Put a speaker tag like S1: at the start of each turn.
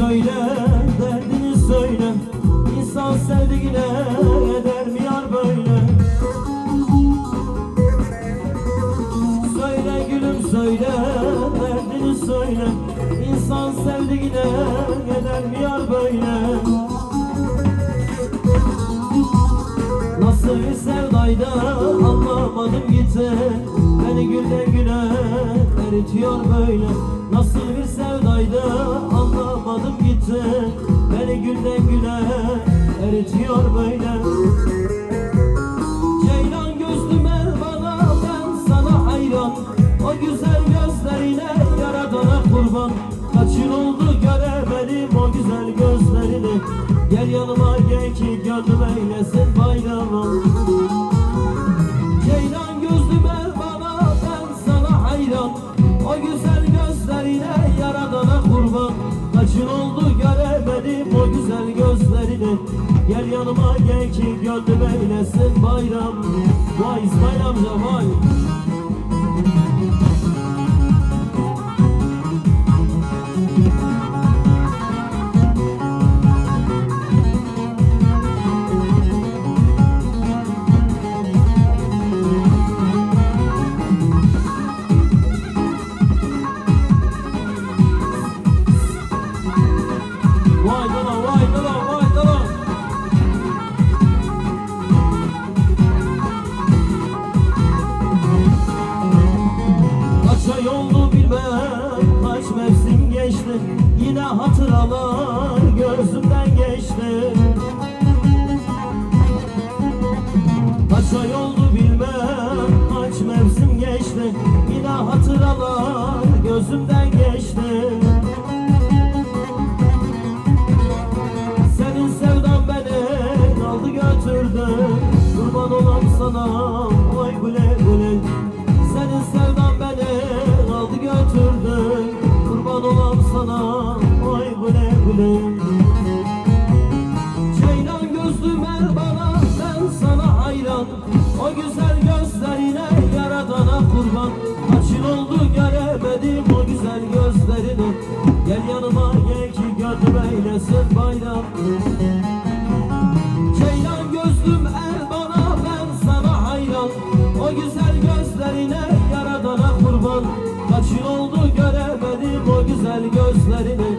S1: söyle derdini söyle. İnsan sevdiğine eder mi yar böyle? Söyle gülüm söyle derdini söyle. İnsan sevdiğine eder mi yar böyle? Nasıl bir sevdaydı anlamadım gitti Beni güne güne eritiyor böyle. Nasıl bir sevdaydı anlamadım gitti. Beni gülden güle eritiyor böyle. Ceylan gözlüm el bana ben sana hayran. O güzel gözlerine yaradana kurban. Kaç yıl oldu göremedim o güzel gözlerini Gel yanıma gel ki gönlüm eylesin bayramı güzel gözlerine yaradana kurban. Kaç yıl oldu göremedim o güzel gözlerini Gel yanıma gel ki gönlüm eylesin bayram. Vay İsmail amca Vay hatıralar gözümden geçti. Kaç ay oldu bilmem Kaç mevsim geçti. Yine hatıralar gözümden geçti. Senin sevdan beni aldı götürdü. Kurban olam sana Gel yanıma gel ki gönlüm eylesin bayram. Ceylan gözlüm el bana ben sana hayran. O güzel gözlerine yaradana kurban. Kaç yıl oldu göremedim o güzel gözlerini